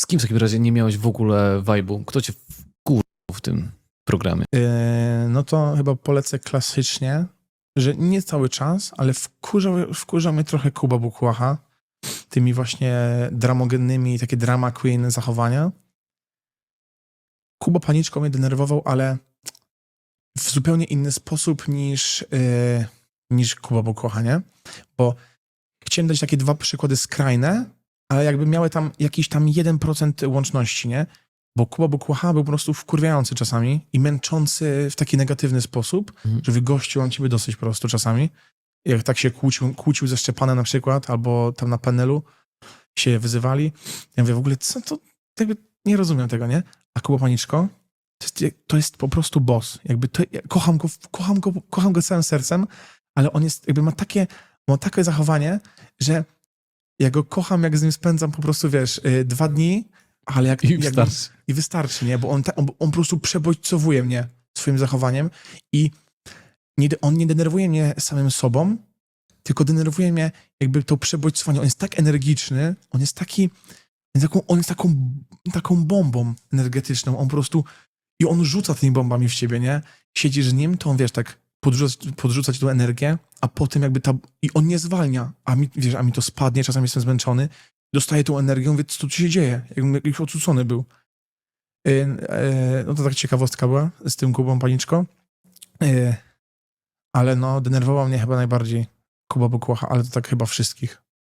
Z kim w takim razie nie miałeś w ogóle vibe'u? Kto cię wkurzył w tym programie? Yy, no to chyba polecę klasycznie, że nie cały czas, ale wkurza, wkurza mnie trochę Kuba Bukłacha tymi właśnie dramogennymi, takie drama queen zachowania. Kuba Paniczko mnie denerwował, ale w zupełnie inny sposób niż, yy, niż Kuba Bukłacha, nie? Bo chciałem dać takie dwa przykłady skrajne, ale jakby miały tam jakiś tam 1% łączności, nie? Bo Kuba Bukłacha był po prostu wkurwiający czasami i męczący w taki negatywny sposób, Mhm. że wygościł on ciebie dosyć po prostu czasami. Jak tak się kłócił, kłócił ze Szczepanem na przykład, albo tam na panelu się wyzywali. Ja mówię, w ogóle co to, jakby nie rozumiem tego, nie? A Kuba Paniczko to jest, to jest po prostu boss. Jakby to, ja kocham go, kocham go, kocham go całym sercem, ale on jest, jakby ma takie, ma takie zachowanie, że ja go kocham, jak z nim spędzam po prostu, wiesz, y, dwa dni, ale jak... I jakby- wystarczy. i wystarczy, nie? Bo on, ta, on, on po prostu przebodźcowuje mnie swoim zachowaniem i nie, on nie denerwuje mnie samym sobą, tylko denerwuje mnie jakby to przebodźcowanie. On jest tak energiczny, on jest taki, on jest taką, on jest taką, taką bombą energetyczną. On po prostu, i on rzuca tymi bombami w ciebie, nie? Siedzisz z nim, to on, wiesz, tak podrzuca, podrzuca ci tą energię, a potem jakby ta, i on nie zwalnia, a mi, wiesz, a mi to spadnie, czasami jestem zmęczony, dostaję tą energię, mówię, co tu się dzieje? Jakbym jakiś odrzucony był. Y, y, No to tak ciekawostka była z tym Kubą Paniczko. Y, Ale no, denerwował mnie chyba najbardziej Kuba Bukłacha, ale to tak chyba wszystkich.